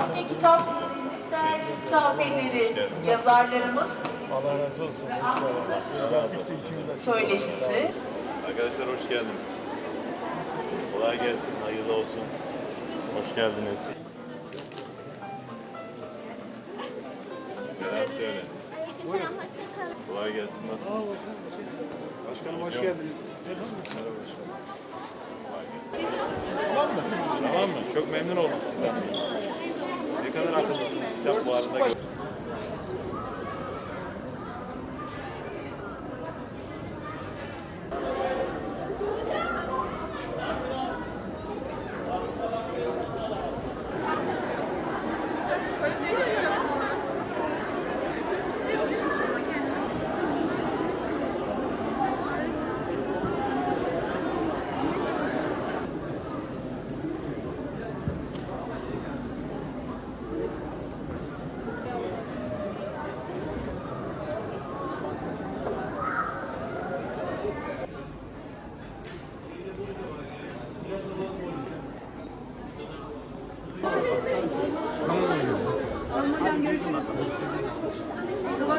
Maske kitap misafirleri yazarlarımız Allah razı olsun. Söyleşisi. Arkadaşlar hoş geldiniz. Kolay gelsin, hayırlı olsun. Hoş geldiniz. Selam söyle. Kolay gelsin, nasılsınız? Başkanım hoş geldiniz. Tamam mı? Çok memnun oldum sizden. Kadar akıllısınız kitap bu arada.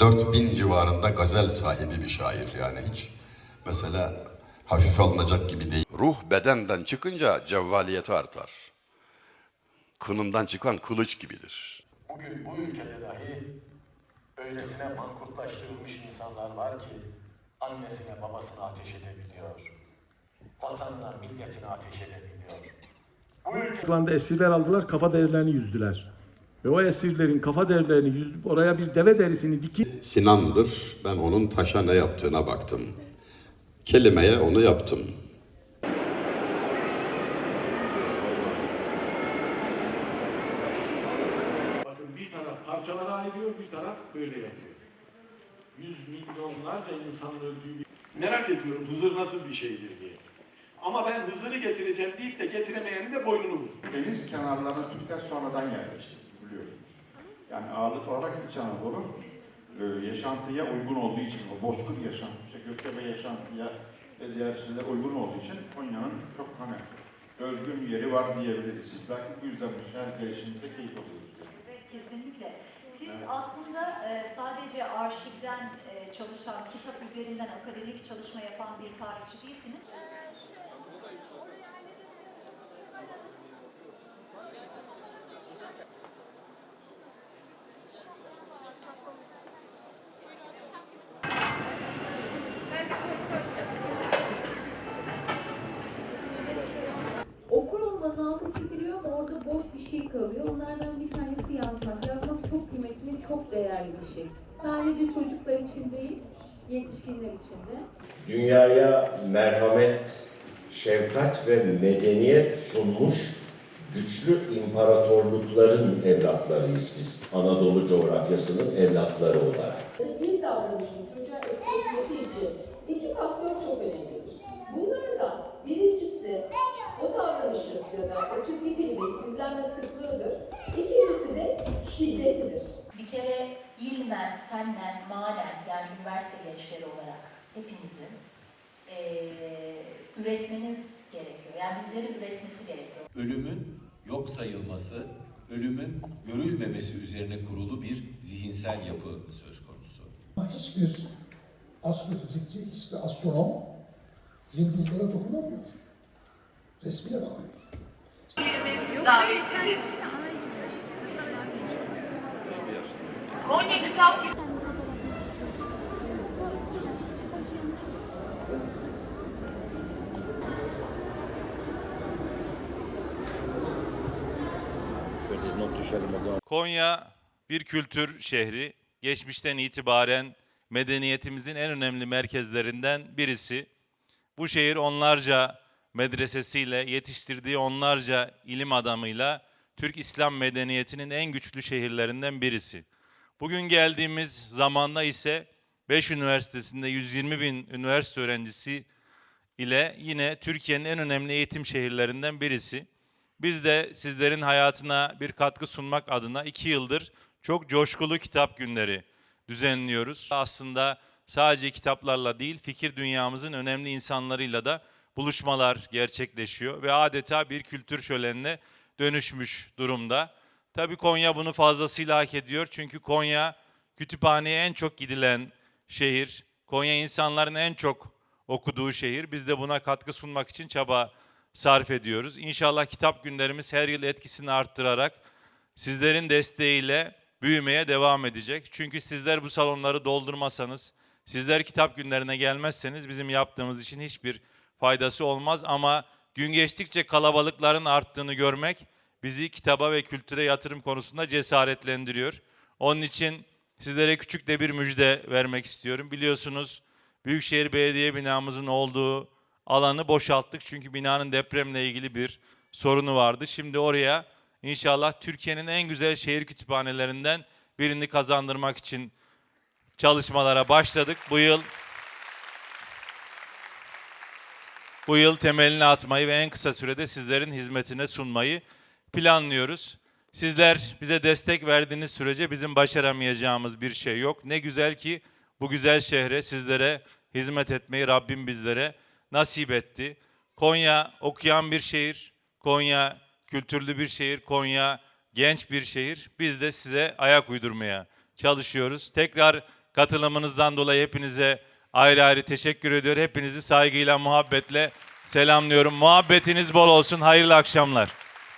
4000 civarında gazel sahibi bir şair yani hiç mesela hafife alınacak gibi değil. Ruh bedenden çıkınca cevvaliyeti artar. Kınından çıkan kılıç gibidir. Bugün bu ülkede dahi öylesine mankurtlaştırılmış insanlar var ki annesine babasına ateş edebiliyor. Vatanına milletine ateş edebiliyor. Bu ülke... Esirler aldılar kafa derilerini yüzdüler. Ve o esirlerin kafa derilerini yüzdüp oraya bir deve derisini dikip Sinan'dır. Ben onun taşa ne yaptığına baktım. Kelimeye onu yaptım. bakın bir taraf parçalara ayırıyor, bir taraf böyle yapıyor. Yüz milyonlarca insan öldüğü bir... Merak ediyorum Hızır nasıl bir şeydir diye. Ama ben Hızır'ı getireceğim deyip de getiremeyenin de boynunu vurur. Deniz kenarlarına Türkler sonradan yerleşti biliyorsunuz. Yani ağırlık olarak İç Anadolu e, yaşantıya uygun olduğu için, o bozkır yaşantı, işte göçebe yaşantıya ve diğer şeyler uygun olduğu için Konya'nın çok hani özgün bir yeri var diyebiliriz. Belki bu yüzden bu her gelişimizde keyif alıyoruz. Evet, kesinlikle. Siz aslında e, sadece arşivden e, çalışan, kitap üzerinden akademik çalışma yapan bir tarihçi değilsiniz. Olmanın altı çiziliyor ama orada boş bir şey kalıyor. Onlardan bir tanesi yazmak. Yazmak çok kıymetli, çok değerli bir şey. Sadece çocuklar için değil, yetişkinler için de. dünyaya merhamet, şefkat ve medeniyet sunmuş güçlü imparatorlukların evlatlarıyız biz. Anadolu coğrafyasının evlatları olarak. Bir davranışın çocuğa etkilemesi için iki faktör çok önemlidir. Bunlardan birincisi o davranışı ya da o çizgi filmin izlenme sıklığıdır. İkincisi de şiddetidir. Bir kere ilmen, fennen, manen yani üniversite gençleri olarak hepinizin e, üretmeniz gerekiyor. Yani bizlerin üretmesi gerekiyor. ölümün yok sayılması, ölümün görülmemesi üzerine kurulu bir zihinsel yapı söz konusu. hiçbir astrofizikçi, hiçbir astronom yıldızlara dokunamıyor. Resmine bakıyor. davetlidir. Konya Kitap Şöyle not düşelim o zaman. Konya bir kültür şehri. Geçmişten itibaren medeniyetimizin en önemli merkezlerinden birisi. Bu şehir onlarca medresesiyle, yetiştirdiği onlarca ilim adamıyla Türk İslam medeniyetinin en güçlü şehirlerinden birisi. Bugün geldiğimiz zamanda ise 5 üniversitesinde 120 bin üniversite öğrencisi ile yine Türkiye'nin en önemli eğitim şehirlerinden birisi. Biz de sizlerin hayatına bir katkı sunmak adına iki yıldır çok coşkulu kitap günleri düzenliyoruz. Aslında sadece kitaplarla değil, fikir dünyamızın önemli insanlarıyla da buluşmalar gerçekleşiyor ve adeta bir kültür şölenine dönüşmüş durumda. Tabii Konya bunu fazlasıyla hak ediyor çünkü Konya kütüphaneye en çok gidilen şehir. Konya insanların en çok okuduğu şehir. Biz de buna katkı sunmak için çaba sarf ediyoruz. İnşallah kitap günlerimiz her yıl etkisini arttırarak sizlerin desteğiyle büyümeye devam edecek. Çünkü sizler bu salonları doldurmasanız, sizler kitap günlerine gelmezseniz bizim yaptığımız için hiçbir faydası olmaz ama gün geçtikçe kalabalıkların arttığını görmek bizi kitaba ve kültüre yatırım konusunda cesaretlendiriyor. Onun için sizlere küçük de bir müjde vermek istiyorum. Biliyorsunuz Büyükşehir Belediye binamızın olduğu alanı boşalttık çünkü binanın depremle ilgili bir sorunu vardı. Şimdi oraya inşallah Türkiye'nin en güzel şehir kütüphanelerinden birini kazandırmak için çalışmalara başladık. Bu yıl bu yıl temelini atmayı ve en kısa sürede sizlerin hizmetine sunmayı planlıyoruz. Sizler bize destek verdiğiniz sürece bizim başaramayacağımız bir şey yok. Ne güzel ki bu güzel şehre sizlere hizmet etmeyi Rabbim bizlere nasip etti. Konya okuyan bir şehir, Konya kültürlü bir şehir, Konya genç bir şehir. Biz de size ayak uydurmaya çalışıyoruz. Tekrar katılımınızdan dolayı hepinize ayrı ayrı teşekkür ediyor. Hepinizi saygıyla, muhabbetle selamlıyorum. Muhabbetiniz bol olsun. Hayırlı akşamlar.